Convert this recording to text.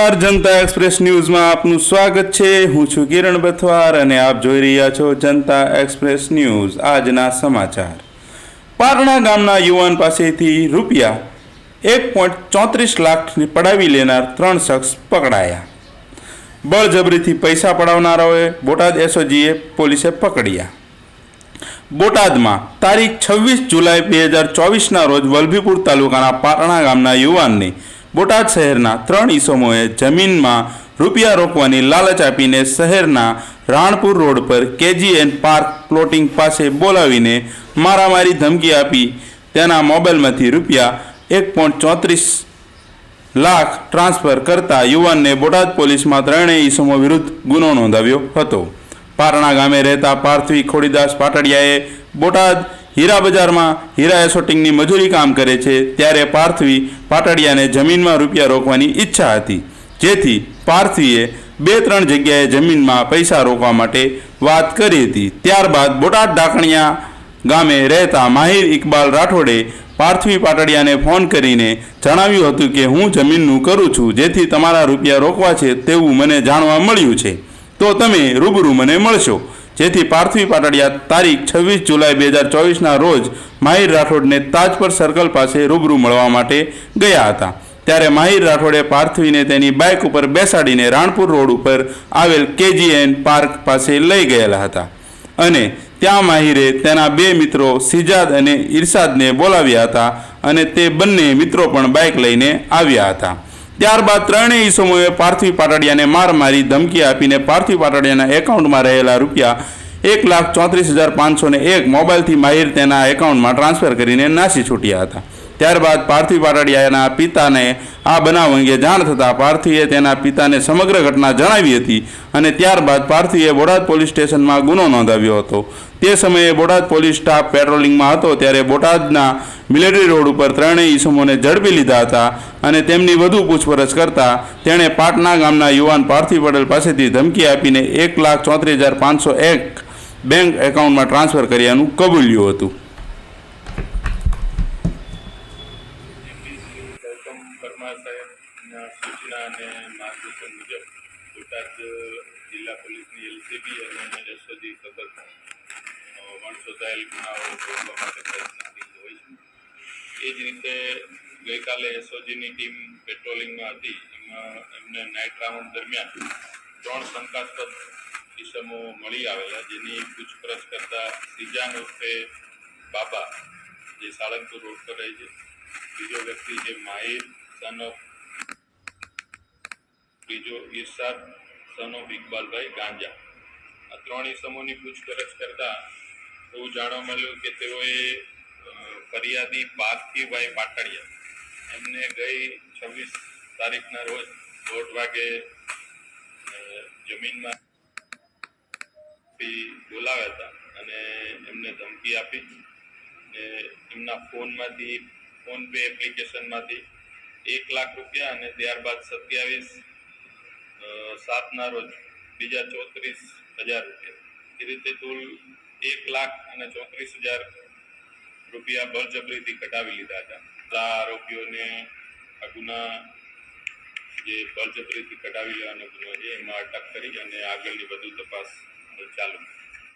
નમસ્કાર, જનતા એક્સપ્રેસ ન્યૂઝમાં આપનું સ્વાગત છે. હું છું કિરણ બથવાર અને આપ જોઈ રહ્યા છો જનતા એક્સપ્રેસ ન્યૂઝ. આજના સમાચાર. પારણા ગામના યુવાન પાસેથી રૂપિયા એક પોઈન્ટ ચોત્રીસ લાખ પડાવી લેનાર ત્રણ શખ્સ પકડાયા. બળજબરીથી પૈસા પડાવનારાઓએ બોટાદ એસઓજીએ પોલીસે પકડ્યા. બોટાદમાં તારીખ છવ્વીસ જુલાઈ બે હજાર ચોવીસના રોજ વલભીપુર તાલુકાના પાટણા ગામના યુવાનને બોટાદ શહેરના ત્રણ ઈસમોએ જમીનમાં રૂપિયા રોકવાની લાલચ આપીને શહેરના રાણપુર રોડ પર કેજીએન પાર્ક પ્લોટિંગ પાસે બોલાવીને મારામારી ધમકી આપી. તેના મોબાઈલમાંથી રૂપિયા એક પોઈન્ટ ચોત્રીસ લાખ ટ્રાન્સફર કરતા યુવાનને બોટાદ પોલીસમાં ત્રણેય ઈસમો વિરુદ્ધ ગુનો નોંધાવ્યો હતો. પારણા ગામે રહેતા પાર્થવી ખોડીદાસ પાટડિયાએ બોટાદ હીરા બજારમાં હીરા એસોટિંગની મજૂરી કામ કરે છે, ત્યારે પાર્થવી પાટડિયાને જમીનમાં રૂપિયા રોકવાની ઈચ્છા હતી. જેથી પાર્થીએ બે ત્રણ જગ્યાએ જમીનમાં પૈસા રોકવા માટે વાત કરી હતી. ત્યારબાદ બોટાદ ઢાંકણિયા ગામે રહેતા માહિર ઇકબાલ રાઠોડે પાર્થવી પાટડિયાને ફોન કરીને જણાવ્યું હતું કે, હું જમીનનું કરું છું, જેથી તમારા રૂપિયા રોકવા છે તેવું મને જાણવા મળ્યું છે. તો તમે રૂબરૂ મને મળશો. જેથી પાર્થવી પાટડિયા તારીખ છવ્વીસ જુલાઈ બે હજાર ચોવીસના રોજ માહિર રાઠોડને તાજપર સર્કલ પાસે રૂબરૂ મળવા માટે ગયા હતા. ત્યારે માહિર રાઠોડે પાર્થવીને તેની બાઇક ઉપર બેસાડીને રાણપુર રોડ ઉપર આવેલ કેજીએન પાર્ક પાસે લઈ ગયેલા હતા. અને ત્યાં માહિરે તેના બે મિત્રો સિજાદ અને ઇરશાદને બોલાવ્યા હતા અને તે બંને મિત્રો પણ બાઇક લઈને આવ્યા હતા. ત્યારબાદ ત્રણેય ઈસમોએ પાર્થિવ પાટડિયાને માર મારી ધમકી આપીને પાર્થિવ પાટડિયાના એકાઉન્ટમાં રહેલા રૂપિયા એક લાખ ચોત્રીસ હજાર પાંચસો ને એક મોબાઈલથી માહિર તેના એકાઉન્ટમાં ટ્રાન્સફર કરીને નાસી છૂટ્યા હતા. ત્યારબાદ પાર્થિવ પાટડિયાના પિતાને આ બનાવ અંગે જાણ થતાં પાર્થિવે તેના પિતાને સમગ્ર ઘટના જણાવી હતી અને ત્યારબાદ પાર્થિવે બોટાદ પોલીસ સ્ટેશનમાં ગુનો નોંધાવ્યો હતો. તે સમયે બોટાદ પોલીસ સ્ટાફ પેટ્રોલિંગમાં હતો ત્યારે બોટાદના મિલિટરી રોડ ઉપર ત્રણેય ઈસમોને ઝડપી લીધા હતા અને તેમની વધુ પૂછપરછ કરતા તેણે પાટના ગામના યુવાન પાર્થિવ પટેલ પાસેથી ધમકી આપીને એક લાખ ચોત્રીસ હજાર પાંચસો એક બેંક એકાઉન્ટમાં ટ્રાન્સફર કર્યાનું કબૂલ્યું હતું. પરમાર સાહેબના સૂચના અને માર્ગદર્શન મુજબ બોટાદ જિલ્લા પોલીસની એલસીબી અને એસઓજી સતત અ, વણશોધાયેલ ગુનાઓ શોધવા માટે પ્રયત્નશીલ હોય છે. એ જ રીતે ગઈકાલે એસઓજીની ટીમ પેટ્રોલિંગમાં હતી. એમાં એમને નાઇટ રાઉન્ડ દરમિયાન ત્રણ શંકાસ્પદ કિસ્મો મળી આવેલા જેની પૂછપરછ કરતા સીજાન ઉર્ફે બાબા જે સાળંગપુર રોડ પર રહે છે. બીજો વ્યક્તિ છે માહિર. સન ઓફ બીજો ઈરશાદ સન ઓફ ઇકબાલભાઈ ગાંજા. આ ત્રણેય સમૂહની પૂછપરછ કરતા એવું જાણવા મળ્યું કે તેઓએ ફરિયાદી પાર્થિવભાઈ પાટડિયા. એમને ગઈ છવ્વીસ તારીખના રોજ દોઢ વાગે જમીનમાં બોલાવ્યા હતા અને એમને ધમકી આપી ને એમના ફોનમાંથી, ફોન પે એપ્લિકેશનમાંથી એક લાખ રૂપિયા અને ત્યારબાદ સત્યાવીસ સાતના રોજ બીજા ચોત્રીસ હજાર રૂપિયા. એ રીતે કુલ એક લાખ અને ચોત્રીસ હજાર રૂપિયા બળજબરીથી કઢાવી લીધા હતા. આ આરોપીઓને આ ગુના જે બળજબરીથી કઢાવી લેવાનો ગુનો છે, એમાં અટક કરી અને આગળની વધુ તપાસ ચાલુ.